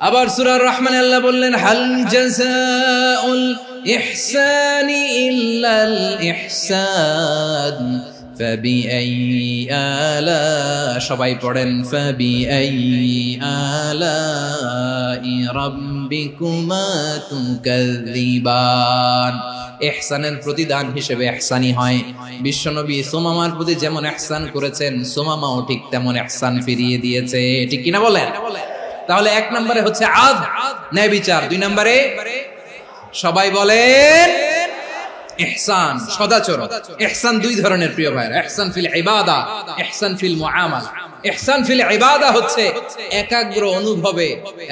আবার সূরার রহমান আল্লাহ বললেন হাল জাযাউল ইহসানি ইল্লাল ইহসান فبأي آلاء সবাই পড়েন فبأي آلاء ربكما تكذبان ইহসানের প্রতিদান হিসেবে ইহসানি হয় বিশ্বনবী সোমামার প্রতি যেমন ইহসান করেছেন সোমামাও ঠিক তেমন ইহসান ফিরিয়ে দিয়েছে ঠিক কিনা বলেন তাহলে এক নম্বরে হচ্ছে আদ, ন্যায় বিচার। দুই নম্বরে সবাই বলেন ইহসান সদাচরণ ইহসান দুই ধরনের প্রিয় ভাইরা ইহসান ফিল ইবাদা, ইহসান ফিল ইহসান ফিল ইবাদা হচ্ছে একাগ্র অনুভবে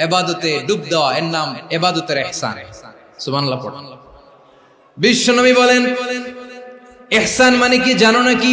ইবাদতে ডুব দেওয়া। এর নাম ইবাদতের ইহসান। সুবহানাল্লাহ পড়ুন বিশ্বনবী বলেন, ইহসান মানে কি জানো নাকি?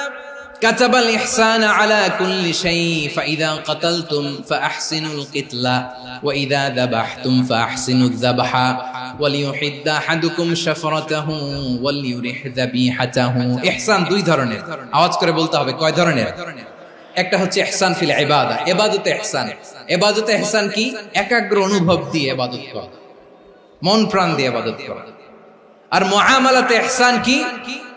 كتب الإحسان على كل شيء فإذا قتلتم فأحسنوا القتلة وإذا ذبحتم فأحسنوا الذبح وليحد أحدكم شفرته وليرح ذبيحته إحسان দুই ধরনের আওয়াজ করে বলতে হবে কয় ধরনের একটা হচ্ছে ইহসান ফিল ইবাদা ইবাদতে ইহসান ইবাদতে ইহসান কি একাগ্র অনুভব দিয়ে ইবাদত করা মন প্রাণ দিয়ে ইবাদত করা আর মুআমালাতে ইহসান কি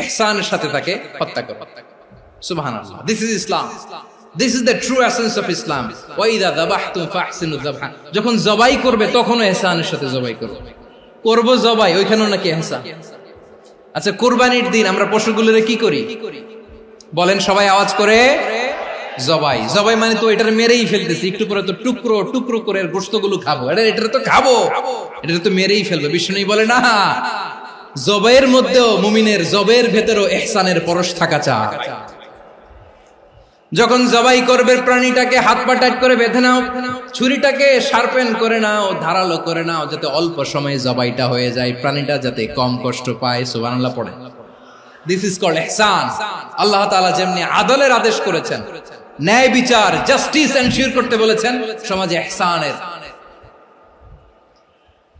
এহসানের সাথে তাকে হত্যা করো। This is Islam this is the true of Islam ওয়াইদা ফাহসিনু যাবহা। যখন জবাই করবে, তখনও এহসানের সাথে জবাই করো করব জবাই, ওইখানেও নাকি এহসান। আচ্ছা কুরবানির দিন আমরা পশুগুলোরে কি করি? বলেন, সবাই আওয়াজ করে, জবাই। জবাই মানে তো এটার মেরেই ফেলতেছি। একটু পরে তো টুকরো টুকরো করে গোস্তগুলো খাব। এটা এটা তো খাব। এটা তো মেরেই ফেলব। বিষ্ণু বলে, না জবের মধ্যেও মুমিনের জবের ভেতরেও এহসানের পরশ থাকা চায় যখন জবাই করবে, প্রাণীটাকে হাত পা টাইট করে বেঁধে নাও, ছুরিটাকে শার্পেন করে নাও, ধারালো করে নাও, যাতে অল্প সময়ে জবাইটা হয়ে যায়, প্রাণীটা যাতে কম কষ্ট পায়, সুবহানাল্লাহ পড়ে। দিস ইজ কল্ড ইহসান আল্লাহ তাআলা যেমনি আদলের আদেশ করেছেন, ন্যায় বিচার জাস্টিস এনশিওর করতে বলেছেন, সমাজে ইহসানের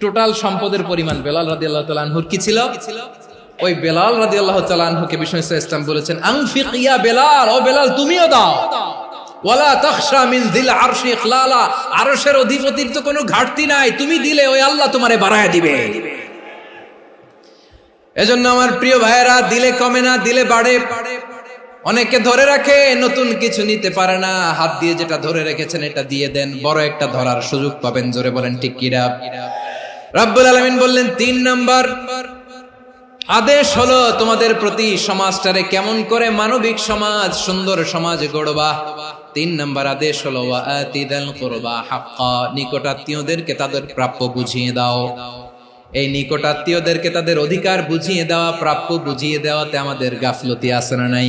টোটাল সম্পদের পরিমাণ বেলাল রাদি আল্লাহ তালানহুর কি ছিল? ওই বেলাল রাদি আল্লাহ তালানহুকে বিষ্ণু ইসলাম বলেছেন, আংফিক ইয়া বেলাল, ও বেলাল, তুমিও দাও। নতুন কিছু নিতে পারে না, হাত দিয়ে যেটা ধরে রেখেছেন, এটা দিয়ে দেন। বড় একটা ধরার সুযোগ পাবেন, জোরে বলেন, ঠিক কিরা? রাব্বুল আলামিন বললেন, তিন নাম্বার, আদেশ হলো তোমাদের প্রতি সমাজটারে কেমন করে মানবিক সমাজ, সুন্দর সমাজ গড়বা। তিন নাম্বার আদেশ হলো কুরবা হাক্কা, নিকটাত্মীয়দেরকে তাদের প্রাপ্য বুঝিয়ে দাও। এই নিকটাত্মীয়দেরকে তাদের অধিকার বুঝিয়ে দেওয়া, প্রাপ্য বুঝিয়ে দেওয়াতে আমাদের গাফলতি আছে না নাই?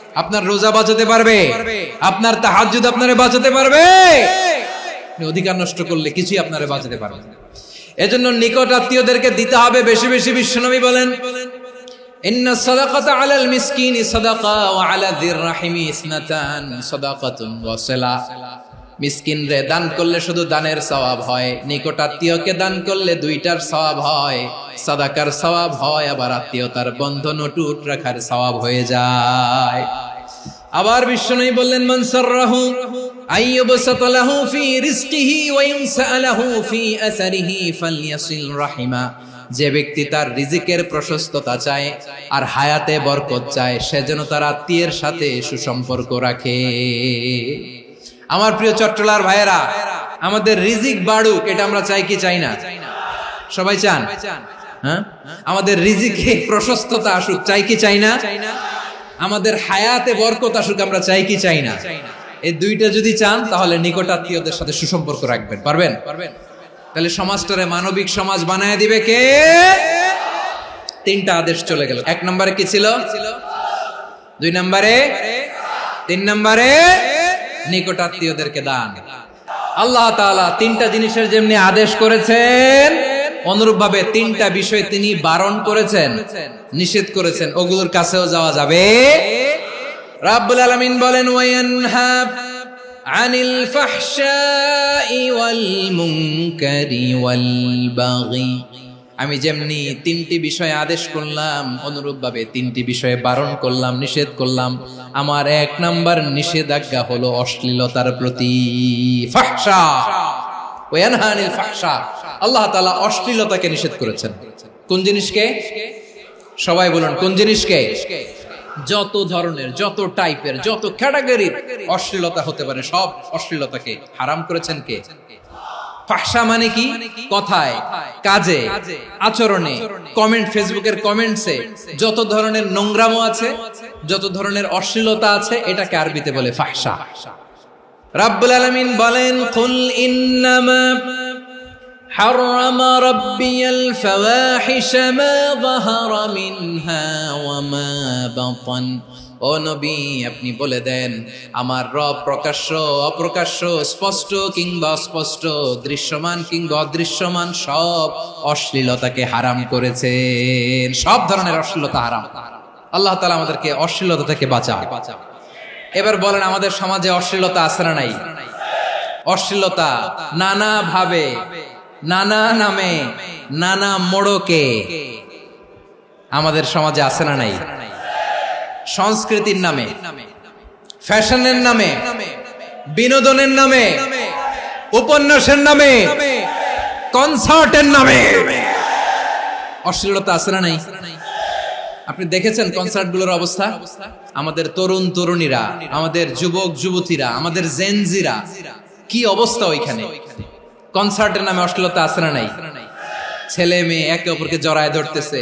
আপনার রোজা বাঁচাতে পারবে। আপনার তাহাজুদ আপনারে বাঁচাতে পারবে। অধিকার নষ্ট করলে কিছুই আপনারে বাঁচাতে পারবে এজন্য নিকট আত্মীয়দেরকে দিতে হবে বেশি বেশি বিশ্বনবী বলেন, ইন্না আলাল মিসকিন রে দান করলে শুধু দানের সওয়াব হয় নিকট আত্মীয়কে দান করলে দুইটার সওয়াব হয়। সাদাকার সওয়াব হয়, আবার আত্মীয়তার বন্ধন টুট রাখার সওয়াব হয়ে যায়। আবার বিষ্ণু বললেন মনসাররাহু আইয়ুবসাত লাহু ফি রিজকিহি ওয়া ইউনসা ফি ফালইয়াসিল রাহিমা। যে ব্যক্তি তার রিজিকের প্রশস্ততা চায় আর হায়াতে বরকত চায়, সে যেন তার আত্মীয়ের সাথে সুসম্পর্ক রাখে। আমার প্রিয় চট্টলার ভাইয়েরা, আমাদের রিজিক বাড়ুক, এটা আমরা চাই কি চাই না? সবাই চান? হ্যাঁ? আমাদের রিজিকে প্রশস্ততা আসুক, চাই কি চাই না? আমাদের হায়াতে বরকত আসুক, আমরা চাই কি চাই না? এই দুইটা যদি চান, তাহলে নিকটাত্মীয়দের সাথে সুসম্পর্ক রাখবেন, পারবেন? পারবেন তাহলে সমাজটারে মানবিক সমাজ বানায় দিবে কে? তিনটা আদেশ চলে গেল। এক নম্বরে কি ছিল? দুই নম্বরে? তিন নম্বরে? নিকটাত্মীয়দেরকে দান। আল্লাহ তাআলা তিনটা জিনিসের যেমনি আদেশ করেছেন অনুরূপ ভাবে তিনটা বিষয় তিনি বারণ করেছেন, নিষেধ করেছেন। ওগুলোর কাছেও যাওয়া যাবে। রাব্বুল আলামিন বলেন ওয়ায়ানহা আনিল আমি যেমনি তিনটি বিষয়ে আদেশ করলাম অনুরূপ ভাবে তিনটি বিষয়ে বারণ করলাম, নিষেধ করলাম। আমার এক নাম্বার নিষেধাজ্ঞা হলো অশ্লীলতার প্রতি আল্লাহ তালা অশ্লীলতাকে নিষেধ করেছেন। কোন জিনিসকে? সবাই বলুন, কোন জিনিসকে? যত ধরনের, যত টাইপের, যত ক্যাটাগরির অশ্লীলতা হতে পারে, সব অশ্লীলতাকে হারাম করেছেন কে? ফাহসা মানে কি কথায় কাজে আচরণে কমেন্ট ফেসবুকের কমেন্টসে যত ধরনের নোংরামো আছে যত ধরনের অশ্লীলতা আছে এটাকে আরবিতে বলে ফাহসা রাব্বুল আলামিন বলেন কুল ইন্নামা حرم ربي الفواحش ما ظهر منها وما بطن ও নবী, আপনি বলে দেন, আমার রব প্রকাশ্য, অপ্রকাশ্য, স্পষ্ট কিংবা অস্পষ্ট, দৃশ্যমান কিংবা অদৃশ্যমান, সব অশ্লীলতাকে হারাম করেছেন। সব ধরনের অশ্লীলতা হারাম। আল্লাহ তালা আমাদেরকে অশ্লীলতা থেকে বাঁচা এবার বলেন, আমাদের সমাজে অশ্লীলতা আছে না নাই? অশ্লীলতা নানা ভাবে নানা নামে, নানা মোড়কে আমাদের সমাজে আছে না নাই? সংস্কৃতির নামে, ফ্যাশনের নামে, বিনোদনের নামে, উপন্যাসের নামে, কনসার্টের নামে। অশ্লীলতা আছে না নাই? আপনি দেখেছেন কনসার্টগুলোর অবস্থা? আমাদের তরুণ তরুণীরা, আমাদের যুবক যুবতীরা, আমাদের জেনজিরা কি অবস্থা ওইখানে? কনসার্টের নামে অশ্লীলতা আছে না নাই? ছেলে মেয়ে একে অপরকে জড়ায় ধরতেছে।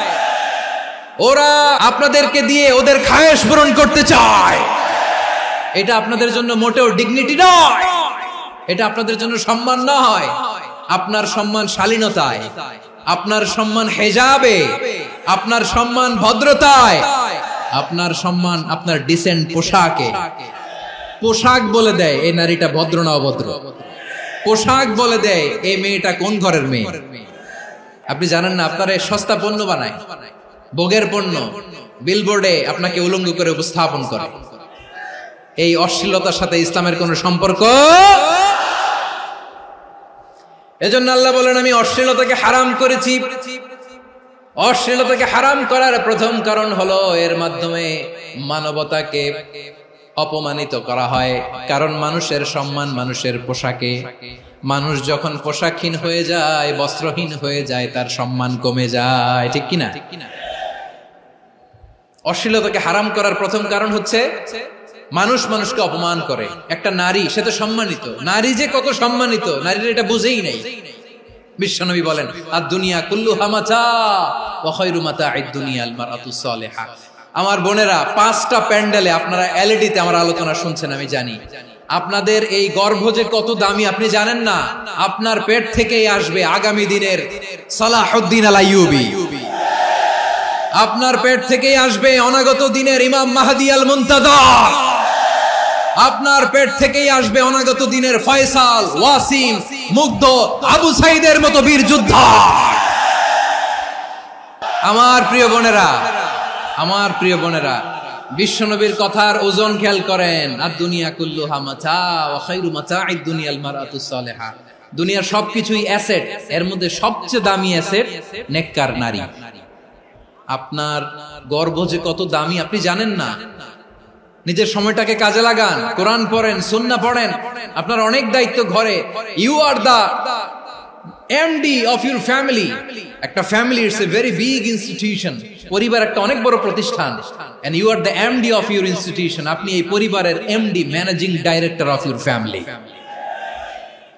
ওরা আপনাদেরকে দিয়ে ওদের খায়েশ পূরণ করতে চায়। এটা আপনাদের জন্য মোটেও ডিগনিটি নয়। এটা আপনাদের জন্য সম্মান নয়। আপনার সম্মান শালীনতায়। আপনার সম্মান হেজাবে। আপনার সম্মান ভদ্রতায়। আপনার সম্মান আপনার ডিসেন্ট পোশাকে। পোশাক বলে দেয়, এই নারীটা ভদ্র না অভদ্র? পোশাক বলে দেয়, এই মেয়েটা কোন ঘরের মেয়ে? আপনি জানেন না, আপনারা সস্তা পণ্য বানায়। ভোগের পণ্য বিলবোর্ডে আপনাকে উলঙ্গ করে উপস্থাপন করে। এই অশ্লীলতার সাথে ইসলামের কোনো সম্পর্ক? এজন্য আল্লাহ বলেন, আমি অশ্লীলতাকে হারাম করেছি। অশ্লীলতাকে হারাম করার প্রথম কারণ হলো এর মাধ্যমে মানবতাকে অপমানিত করা হয়। কারণ মানুষের সম্মান মানুষের পোশাকে। মানুষ যখন পোশাকহীন হয়ে যায়, বস্ত্রহীন হয়ে যায়, তার সম্মান কমে যায়। ঠিক কিনা? অশ্লীলতাকে হারাম করার প্রথম কারণ হচ্ছে মানুষ মানুষকে অপমান করে। একটা নারী, সে তো সম্মানিত। নারী যে কত সম্মানিত, নারীর এটা বুঝেই নেই। বিশ্বনবী বলেন আর দুনিয়া কুল্লু হামাচা আমার বোনেরা, পাঁচটা প্যান্ডেলে আপনারা এলইডিতে আমার আলোচনা শুনছেন, আমি জানি। আপনাদের এই গর্ভ যে কত দামি, আপনি জানেন না? আপনার পেট থেকেই আসবে আগামী দিনের সালাহুদ্দিন আল আইয়ুবী আপনার পেট থেকেই আসবে অনাগত দিনের ইমাম মাহাদি আল মুনতাদর আপনার পেট থেকেই আসবে অনাগত দিনের ফয়সাল, ওয়াসিম, মুগ্ধ, আবু সাইদের মতো বীর যোদ্ধা। আমার প্রিয় বোনেরা, আমার প্রিয় বোনেরা, বিশ্বনবীর কথার ওজন খেয়াল করেন। আর দুনিয়া কুল্লু হামাচা ওয়া খায়রু মাতাঈদ দুনিয়াল মারাতুস সালিহা। দুনিয়ার সবকিছুই অ্যাসেট, এর মধ্যে সবচেয়ে দামি অ্যাসেট নেককার নারী। আপনার গর্ব যে কত দামি, আপনি জানেন না। নিজের সময়টাকে কাজে লাগান, কোরআন পড়েন সুন্না পড়েন। আপনার অনেক দায়িত্ব ঘরে। You are the MD of your family একটা family it's a very big institution পরিবার একটা অনেক বড় প্রতিষ্ঠান। And you are the MD of your institution আপনি এই পরিবারের MD managing director of your family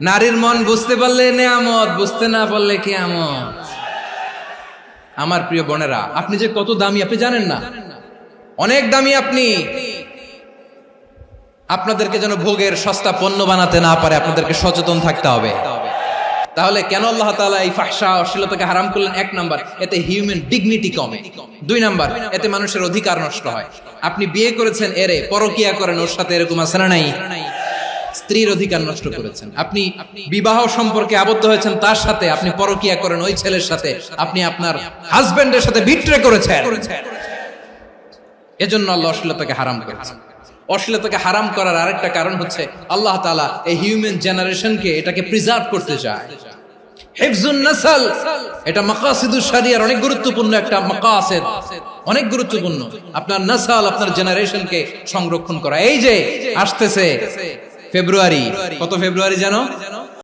নারীর মন বুঝতে পারলে নেয়ামত, বুঝতে না পারলে কেয়ামত। আমার প্রিয় বোনেরা, আপনি যে কত দামি, আপনি জানেন না? অনেক দামি আপনি। আপনাদেরকে যেন ভোগের সস্তা পণ্য বানাতে না পারে, আপনাদেরকে সচেতন থাকতে হবে। তাহলে কেন আল্লাহ তাআলা এই ফাহশা অশ্লীলতাকে হারাম করলেন? এক নাম্বার, এতে হিউম্যান ডিগনিটি কমে। দুই নাম্বার, এতে মানুষের অধিকার নষ্ট হয়। আপনি বিয়ে করেছেন, এরে পরকিয়া করেন, ওর সাথে এরকম আছে না নাই? স্ত্রীর অধিকার নষ্ট করেছেন। আপনি বিবাহ সম্পর্কে আবদ্ধ হয়েছেন, তার সাথে আপনি পরকিয়া করেন, ওই ছেলের সাথে আপনি আপনার হাজবেন্ডের সাথে বিট্রে করেছেন। এজন্য আল্লাহ অশ্লীলতাকে হারাম করেছেন অশ্লীলতাকে হারাম করার আরেকটা কারণ হচ্ছে আল্লাহ তাআলা এই হিউম্যান জেনারেশনকে এটাকে প্রিজার্ভ করতে চায়। হিফজুন নাসাল, এটা মাকাসিদুস শরিয়ার অনেক গুরুত্বপূর্ণ একটা মাকাসিদ। অনেক গুরুত্বপূর্ণ। আপনার নাসাল আপনার জেনারেশনকে সংরক্ষণ করা। এই যে, আসতেছে। ফেব্রুয়ারি। কত ফেব্রুয়ারি জানো?